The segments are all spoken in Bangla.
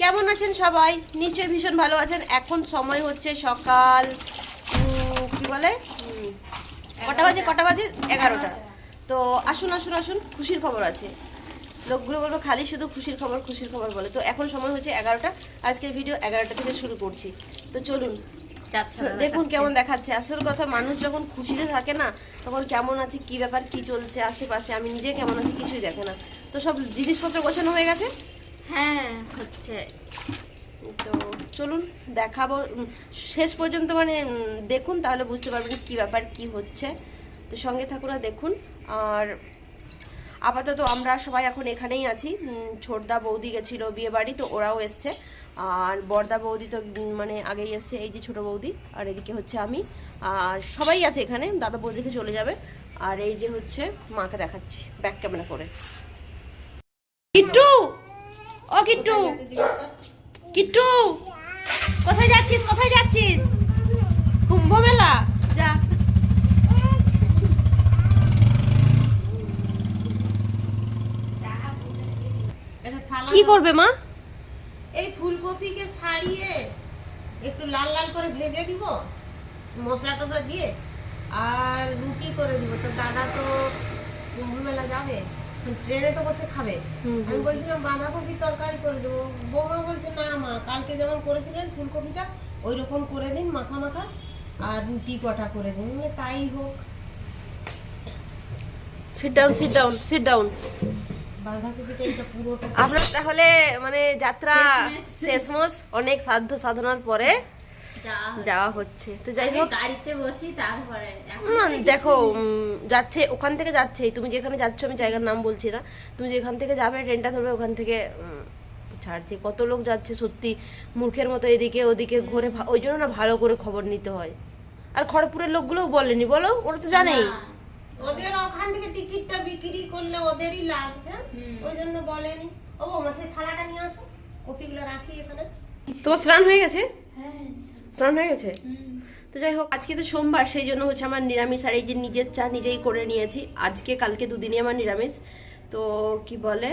কেমন আছেন সবাই? নিশ্চয়ই ভীষণ ভালো আছেন। এখন সময় হচ্ছে সকাল কি বলে? কটা বাজে? কটা বাজে? এগারোটা। তো আসুন আসুন আসুন খুশির খবর আছে। লোকগুলো বলব খালি শুধু খুশির খবর খুশির খবর বলে। তো এখন সময় হচ্ছে এগারোটা। আজকের ভিডিও এগারোটা থেকে শুরু করছি। তো চলুন। দেখুন কেমন দেখাচ্ছে। আসল কথা মানুষ যখন খুশিতে থাকে না তখন কেমন আছে কি ব্যাপার কি চলছে আশেপাশে আমি নিজে কেমন আছি কিছুই দেখে না। তো সব জিনিসপত্র গোছানো হয়ে গেছে? হ্যাঁ হচ্ছে। তো চলুন দেখাবো। শেষ পর্যন্ত মানে দেখুন তাহলে বুঝতে পারবেন কি ব্যাপার কি হচ্ছে। তো সঙ্গে থাকুন আর দেখুন। আর আপাতত আমরা সবাই এখন এখানেই আছি। ছোটদা বৌদি গেছিল বিয়ে বাড়ি তো ওরাও এসছে। আর বড়দা বৌদি তো মানে আগেই এসছে এই যে ছোট বৌদি আর এদিকে হচ্ছে আমি। আর সবাই আছে এখানে দাদা বৌদিকে চলে যাবে। আর এই যে হচ্ছে মাকে দেখাচ্ছি ব্যাক ক্যামেরা করে। কিট্টু! ও কিট্টু। কিট্টু কোথায় যাচ্ছিস কোথায় যাচ্ছিস? কুম্ভ মেলা যা কি করবে মা? এই ফুলকপিকে ছাড়িয়ে একটু লাল লাল করে ভেজে দিব মশলা টসলা দিয়ে আর রুটি করে দিব। তো দাদা তো কুম্ভ মেলা যাবে। ট্রেনে তো বসে খাবে। আমি বলছিলাম বাঁধাকপি তরকারি করে দেবো। বৌমা বলছে না মা কালকে যেমন করেছিলেন ফুলকপিটা ওই রকম করে দিন মাখা মাখা আর রুটি কটা করে দিন তাই হোক। Sit down sit down sit down আপনার তাহলে মানে যাত্রা শেষমশ অনেক সাধ্য সাধনার পরে যাওয়া যাওয়া হচ্ছে। তো যাই হোক। গাড়িতে বসি তারপরে না দেখো যাচ্ছে ওখান থেকে যাচ্ছে। তুমি যেখানে যাচ্ছ আমি জায়গার নাম বলছি না। তুমি যেখান থেকে যাবে ট্রেনটা ধরবে ওখান থেকে ছাড়ছে কত লোক যাচ্ছে সত্যি মূর্খের মতো এদিকে ওদিকে ঘুরে ভা- ওই জন্য না ভালো করে খবর নিতে হয়। আর খড়গপুরের লোকগুলোও বলেনি বলো? ওরা তো জানেই। ওদের ওখান থেকে টিকিটটা বিক্রি করলে ওদেরই লাভ ওই জন্য বলেনি। ও বৌমা সেই থালাটা নিয়ে আসো। কপিগুলো রাখি এখানে। তোমার স্নান হয়ে গেছে? হ্যাঁ স্নান হয়ে গেছে? তো যাই হোক আজকে তো সোমবার সেই জন্য হচ্ছে আমার নিরামিষ আর এই যে নিজের চা নিজেই করে নিয়েছি। আজকে কালকে দুদিনই আমার নিরামিষ। তো কি বলে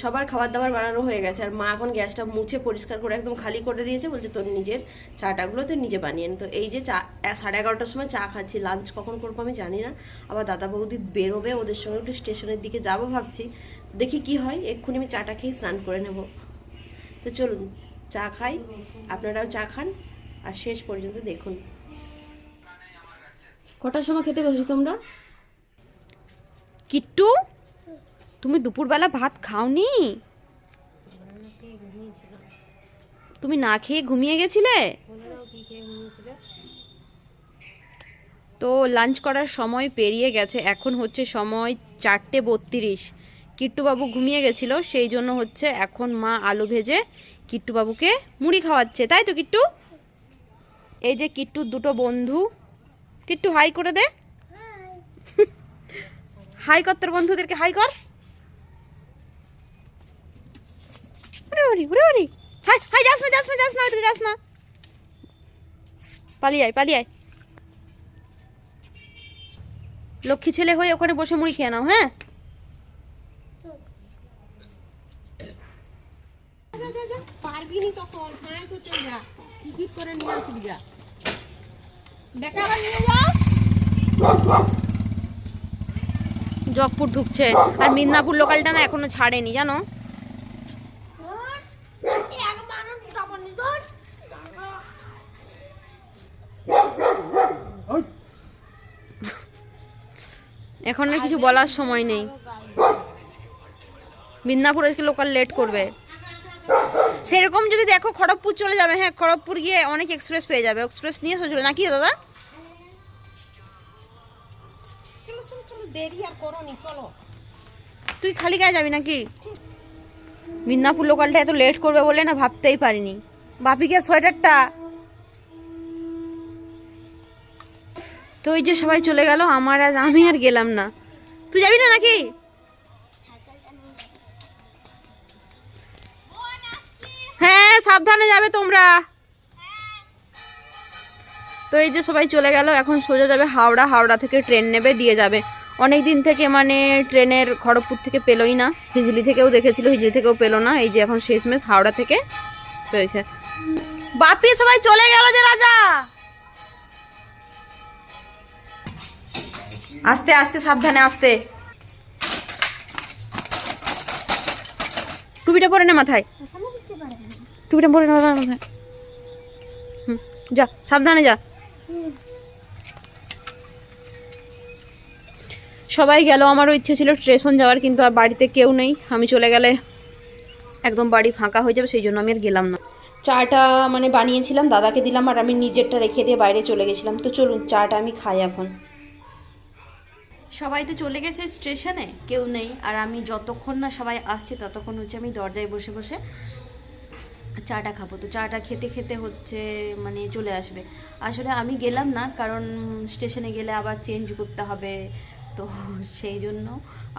সবার খাবার দাবার বানানো হয়ে গেছে। আর মা এখন গ্যাসটা মুছে পরিষ্কার করে একদম খালি করে দিয়েছে। বলছে তোর নিজের চাটাগুলো তুই নিজে বানিয়ে নে। তো এই যে চা সাড়ে এগারোটার সময় চা খাচ্ছি। লাঞ্চ কখন করব আমি জানি না। আবার দাদা বৌদি বেরোবে ওদের সঙ্গে একটু স্টেশনের দিকে যাব ভাবছি। দেখি কি হয় এক্ষুনি আমি চাটা খেয়ে স্নান করে নেব। তো চলুন চা খাই। আপনারাও চা খান। আর শেষ পর্যন্ত দেখুন। কটার সময় খেতে বসেছো তোমরা? কিট্টু তুমি দুপুরবেলা ভাত খাওনি? তুমি না খেয়ে ঘুমিয়ে গেছিলে? তো লাঞ্চ করার সময় পেরিয়ে গেছে। এখন হচ্ছে সময় চারটে বত্রিশ। কিট্টুবাবু ঘুমিয়ে গেছিল সেই জন্য হচ্ছে এখন মা আলু ভেজে কিট্টুবাবুকে মুড়ি খাওয়াচ্ছে। তাই তো কিট্টু? এই যে কিট্টুর দুটো বন্ধু। কিট্টু হাই করে দে। হাই কর তোর বন্ধুদেরকে হাই কর। হাই হাই যাস না যাস না যাস না যাস না। পালিয়ে আয় পালিয়ে আয়। লক্ষ্মী ছেলে হয়ে ওখানে বসে মুড়ি খেয়ে নাও হ্যাঁ? পারবি নি তখন। হাই করতে যা। টিকিট করে নিয়ে আসবি যা। জগপুর ঢুকছে। আর মিদনাপুর লোকালটা না এখনও ছাড়েনি জানো? এখন আর কিছু বলার সময় নেই। মিদনাপুর আজকে লোকাল লেট করবে। সেরকম যদি দেখো খড়গপুর চলে যাবে হ্যাঁ খড়গপুর গিয়ে অনেক এক্সপ্রেস পেয়ে যাবে। এক্সপ্রেস নিয়ে চলে। নাকি দাদা? তুই খালি গায়ে যাবি নাকি? মিদনাপুর লোকালটা এত লেট করবে বলে না ভাবতেই পারিনি। বাপিকে সোয়েটারটা। তো ওই যে সবাই চলে গেল, আমার আর আমি আর গেলাম না। তুই যাবি না নাকি? হ্যাঁ সাবধানে যাবে তোমরা। তো এই যে সবাই চলে গেল, এখন সোজা যাবে হাওড়া। হাওড়া থেকে ট্রেন নেবে, দিয়ে যাবে। অনেক দিন থেকে মানে ট্রেনের খড়গপুর থেকে পেলোই না। হিজলি থেকেও দেখেছিল, হিজলি থেকেও পেল না। এই যে এখন শেষমেশ হাওড়া থেকে পেয়েছে। বাপি, সবাই চলে গেল যে রাজা! আস্তে আস্তে, সাবধানে, আস্তে। টুপিটা পরে না মাথায়। টুপিটা পরে নে মাথায়। হুম, যা, সাবধানে যা। সবাই গেল, আমারও ইচ্ছে ছিল স্টেশন যাওয়ার, কিন্তু আর বাড়িতে কেউ নেই। আমি চলে গেলে একদম বাড়ি ফাঁকা হয়ে যাবে, সেই জন্য আমি আর গেলাম না। চাটা মানে বানিয়েছিলাম, দাদাকে দিলাম, আর আমি নিজেরটা রেখে দিয়ে বাইরে চলে গেছিলাম। তো চলুন, চাটা আমি খাই এখন। সবাই তো চলে গেছে স্টেশনে, কেউ নেই। আর আমি যতক্ষণ না সবাই আসছে, ততক্ষণ হচ্ছে আমি দরজায় বসে বসে চাটা খাব। তো চাটা খেতে খেতে হচ্ছে মানে চলে আসবে। আসলে আমি গেলাম না, কারণ স্টেশনে গেলে আবার চেঞ্জ করতে হবে। তো সেই জন্য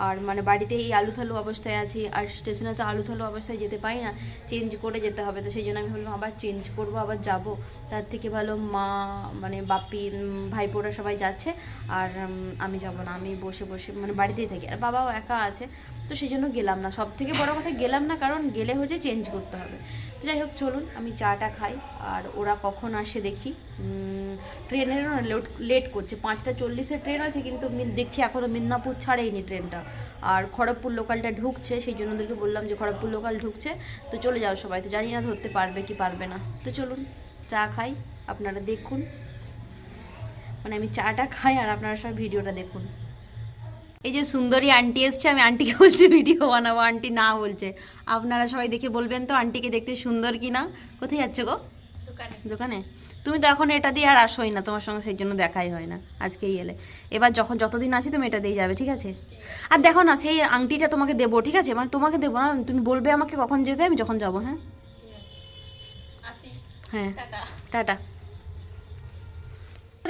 আর মানে বাড়িতে এই আলু থালু অবস্থায় আছি আর স্টেশনে তো আলু থালু অবস্থায় যেতে পারি না চেঞ্জ করে যেতে হবে। তো সেই জন্য আমি ভাবলাম আবার চেঞ্জ করব, আবার যাব। তার থেকে ভালো মা মানে বাপি ভাইপোরা সবাই যাচ্ছে আর আমি যাব না, আমি বসে বসে মানে বাড়িতেই থাকি। আর বাবাও একা আছে, তো সেই জন্য গেলাম না। সব থেকে বড় কথা গেলাম না, কারণ গেলে হচ্ছে চেঞ্জ করতে হবে। তো যাই হোক, চলুন, আমি চাটা খাই আর ওরা কখন আসে দেখি। ট্রেনেরও লেট লেট করছে। পাঁচটা চল্লিশের ট্রেন আছে, কিন্তু দেখছি এখনও মিদনাপুর ছাড়েইনি ট্রেনটা আর খড়গপুর লোকালটা ঢুকছে, সেই জন্য ওদেরকে বললাম যে খড়গপুর লোকাল ঢুকছে। তো চলে যাও সবাই, তো জানি না ধরতে পারবে কি পারবে না। তো চলুন, চা খাই, আপনারা দেখুন। মানে আমি চাটা খাই আর আপনারা সবাই ভিডিওটা দেখুন। এই যে সুন্দরী আন্টি এসছে, আমি আন্টিকে বলছি ভিডিও বানাবো আন্টি না বলছে। আপনারা সবাই দেখে বলবেন তো আন্টিকে দেখতে সুন্দর কি না কোথায় যাচ্ছে গো? দোকানে। তুমি তো এখন এটা দিয়ে আর আসোই না তোমার সঙ্গে সেই জন্য দেখাই হয় না আজকেই এলে। এবার যখন যতদিন আছি তুমি এটা দিয়ে যাবে ঠিক আছে? আর দেখো না সেই আংটিটা তোমাকে দেবো ঠিক আছে? মানে তোমাকে দেবো না তুমি বলবে আমাকে কখন যেতে আমি যখন যাব হ্যাঁ? হ্যাঁ। টাটা।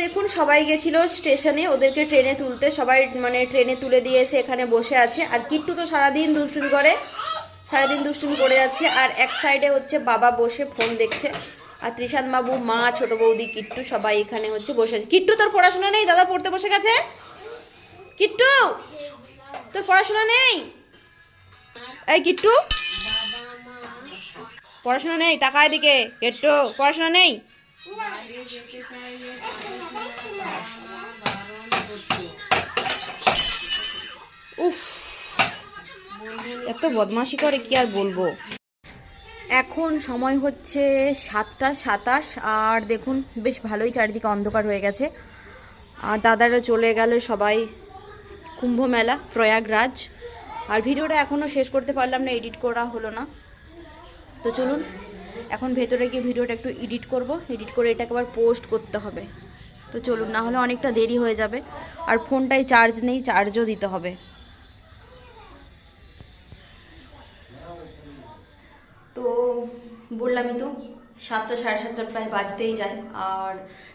দেখুন সবাই গেছিল স্টেশনে ওদেরকে ট্রেনে তুলতে সবাই মানে ট্রেনে তুলে দিয়ে এসে এখানে বসে আছে। আর কিট্টু তো সারাদিন দুষ্টুমি করে সারাদিন দুষ্টুমি করে যাচ্ছে। আর এক সাইডে হচ্ছে বাবা বসে ফোন দেখছে। আর ত্রিশান বাবু, মা, ছোট বৌদি, কিট্টু সবাই এখানে হচ্ছে বসে আছে। কিট্টু, তোর পড়াশোনা নেই? দাদা পড়তে বসে গেছে? কিট্টু, তোর পড়াশোনা নেই? এই কিট্টু, পড়াশোনা নেই? তাকায় দিকে কিট্টু, পড়াশোনা নেই? উফ, এত বদমাশি করে কি আর বলব? এখন সময় হচ্ছে সাতটা সাতাশ, আর দেখুন, বেশ ভালোই চারিদিকে অন্ধকার হয়ে গেছে। আর দাদারা চলে গেল সবাই কুম্ভ মেলা, প্রয়াগরাজ। আর ভিডিওটা এখনও শেষ করতে পারলাম না, এডিট করা হলো না। তো চলুন, এখন ভেতরে গিয়ে ভিডিওটা একটু এডিট করব। এডিট করে এটাকে আবার পোস্ট করতে হবে। তো চলুন, না হলে অনেকটা দেরি হয়ে যাবে। আর ফোনটায় চার্জ নেই, চার্জও দিতে হবে। তো বললামই তো, সাতটা, সাড়ে সাতটা প্রায় বাজতেই যায়, আর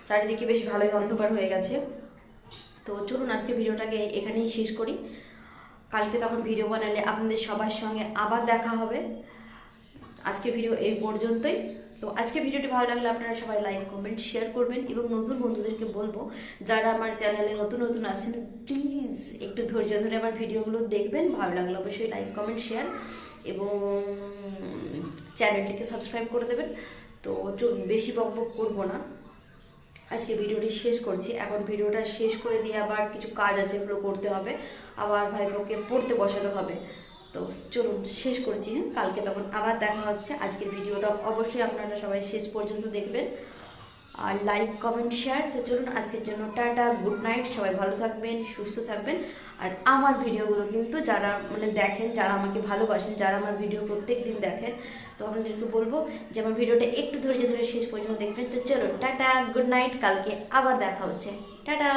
চারিদিকে বেশ ভালোই অন্ধকার হয়ে গেছে। তো চলুন আজকে ভিডিওটাকে এখানেই শেষ করি। কালকে তখন ভিডিও বানালে আপনাদের সবার সঙ্গে আবার দেখা হবে। আজকে ভিডিও এই পর্যন্তই। তো আজকে ভিডিওটি ভালো লাগলে আপনারা সবাই লাইক, কমেন্ট, শেয়ার করবেন এবং নতুন বন্ধুদেরকে বলব, যারা আমার চ্যানেলে নতুন নতুন আসেন প্লিজ একটু ধৈর্য ধরে আমার ভিডিওগুলো দেখবেন। ভালো লাগলে অবশ্যই লাইক, কমেন্ট, শেয়ার। এবং চ্যানেলটিকে সাবস্ক্রাইব করে দেবেন। তো বেশি বক বক করব না। আজকে ভিডিওটি শেষ করছি। এখন ভিডিওটা শেষ করে দিয়ে আবার কিছু কাজ আছে এগুলো করতে হবে। আবার ভাইপোকে পড়তে বসাতে হবে। তো চলুন, শেষ করছি। হ্যাঁ কালকে তখন আবার দেখা হচ্ছে। আজকের ভিডিওটা অবশ্যই আপনারা সবাই শেষ পর্যন্ত দেখবেন। আর লাইক কমেন্ট শেয়ার তো চলুন আজকের জন্য টাটা গুড নাইট সবাই ভালো থাকবেন, সুস্থ থাকবেন। আর আমার ভিডিওগুলো কিন্তু যারা মানে দেখেন, যারা আমাকে ভালোবাসেন, যারা আমার ভিডিও প্রত্যেক দিন দেখেন, তো আপনাদেরকে বলব যে আমার ভিডিওটা একটু ধৈর্য ধরে শেষ পর্যন্ত দেখবেন। তো চলুন, টাটা গুড নাইট কালকে আবার দেখা হচ্ছে। টাটা।